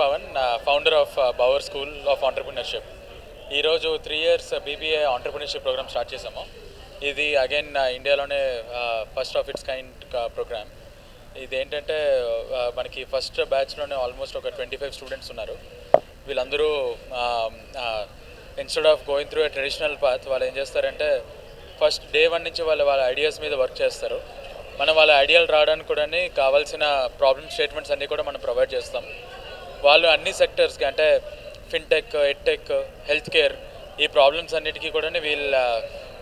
Pawan founder of Bower school of entrepreneurship ఈరోజు three years BBA entrepreneurship program start చేసాము ఇది again ఇండియాలోనే first of its kind program ఇది ఏంటంటే మనకి ఫస్ట్ బ్యాచ్లోనే ఆల్మోస్ట్ ఒక ట్వంటీ ఫైవ్ స్టూడెంట్స్ ఉన్నారు. వీళ్ళందరూ instead of going through a traditional path వాళ్ళు ఏం చేస్తారంటే ఫస్ట్ డే వన్ నుంచి వాళ్ళు వాళ్ళ ఐడియాస్ మీద వర్క్ చేస్తారు. మనం వాళ్ళ ఐడియాలు రావడానికి కూడా కావాల్సిన ప్రాబ్లమ్ స్టేట్మెంట్స్ అన్నీ కూడా మనం ప్రొవైడ్ చేస్తాం. వాళ్ళు అన్ని సెక్టర్స్కి అంటే ఫిన్టెక్ ఎడ్టెక్ హెల్త్ కేర్ ఈ ప్రాబ్లమ్స్ అన్నిటికీ కూడా వీళ్ళ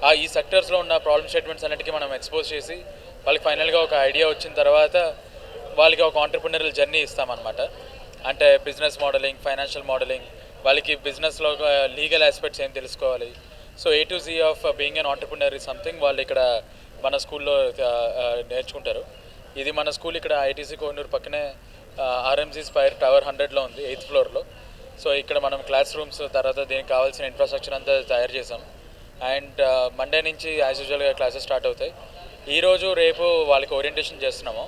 ఆ ఈ సెక్టర్స్లో ఉన్న ప్రాబ్లమ్ స్టేట్మెంట్స్ అన్నిటికీ మనం ఎక్స్పోజ్ చేసి వాళ్ళకి ఫైనల్గా ఒక ఐడియా వచ్చిన తర్వాత వాళ్ళకి ఒక ఆంటర్ప్రినరల్ జర్నీ ఇస్తామన్నమాట. అంటే బిజినెస్ మోడలింగ్ ఫైనాన్షియల్ మోడలింగ్ వాళ్ళకి బిజినెస్లో లీగల్ ఆస్పెక్ట్స్ ఏం తెలుసుకోవాలి. So A to Z of being an entrepreneur is something వాళ్ళు ఇక్కడ మన స్కూల్లో నేర్చుకుంటారు. ఇది మన స్కూల్ ఇక్కడ ఐటీసీ కోనూరు పక్కనే ఆర్ఎంసీ స్పైర్ టవర్ హండ్రెడ్లో ఉంది ఎయిత్ ఫ్లోర్లో సో ఇక్కడ మనం క్లాస్ రూమ్స్ తర్వాత దీనికి కావాల్సిన ఇన్ఫ్రాస్ట్రక్చర్ అంతా తయారు చేసాం అండ్ మండే నుంచి యాజ్ యూజువల్గా క్లాసెస్ స్టార్ట్ అవుతాయి. ఈరోజు రేపు వాళ్ళకి ఓరియంటేషన్ చేస్తున్నాము.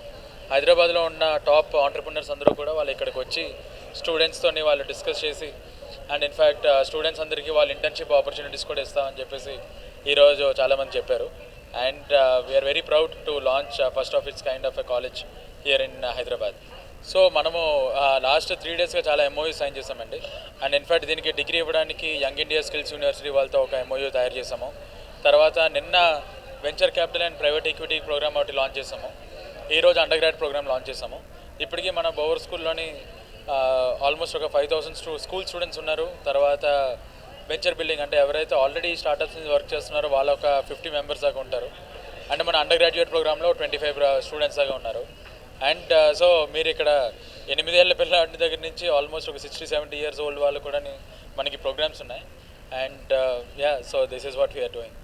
హైదరాబాద్లో ఉన్న టాప్ ఆంటర్ప్రినర్స్ అందరూ కూడా వాళ్ళు ఇక్కడికి వచ్చి స్టూడెంట్స్తోని వాళ్ళు డిస్కస్ చేసి అండ్ ఇన్ఫ్యాక్ట్ స్టూడెంట్స్ అందరికీ వాళ్ళు ఇంటర్న్షిప్ ఆపర్చునిటీస్ కూడా ఇస్తామని చెప్పేసి ఈరోజు చాలామంది చెప్పారు. And we are very proud to launch first of its kind of a college here in Hyderabad. So మనము లాస్ట్ త్రీ డేస్గా చాలా ఎంఓయూ సైన్ చేసామండి. అండ్ ఇన్ఫ్యాక్ట్ దీనికి డిగ్రీ ఇవ్వడానికి యంగ్ ఇండియా స్కిల్స్ యూనివర్సిటీ వాళ్ళతో ఒక ఎంఓయూ తయారు చేసాము. తర్వాత నిన్న venture capital and private equity program ఒకటి లాంచ్ చేసాము. ఈరోజు అండర్ గ్రాడ్ ప్రోగ్రామ్ లాంచ్ చేసాము. ఇప్పటికీ మన బోవర్ స్కూల్లోని ఆల్మోస్ట్ ఒక ఫైవ్ థౌసండ్ స్టూ స్కూల్ స్టూడెంట్స్ ఉన్నారు. తర్వాత వెంచర్ బిల్డింగ్ అంటే ఎవరైతే ఆల్రెడీ స్టార్టప్స్ నుంచి వర్క్ చేస్తున్నారో వాళ్ళ ఒక ఫిఫ్టీ మెంబర్స్ దాకా ఉంటారు. అంటే మన అండర్ గ్రాడ్యుయేట్ ప్రోగ్రాంలో ట్వంటీ ఫైవ్ స్టూడెంట్స్ దాకా ఉన్నారు. అండ్ సో మీరు ఇక్కడ ఎనిమిదేళ్ళ పిల్లల దగ్గర నుంచి ఆల్మోస్ట్ ఒక సిక్స్టీ సెవెంటీ ఇయర్స్ ఓల్డ్ వాళ్ళు కూడా మనకి ప్రోగ్రామ్స్ ఉన్నాయి. And ya so this is what we are doing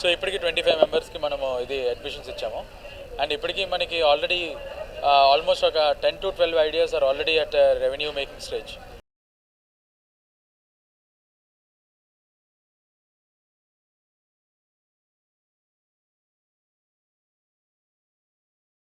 so ఇప్పటికి ట్వంటీ ఫైవ్ మెంబర్స్కి మనము ఇది అడ్మిషన్స్ ఇచ్చాము. అండ్ ఇప్పటికీ మనకి ఆల్రెడీ ఆల్మోస్ట్ ఒక ten to twelve ideas are already at revenue making stage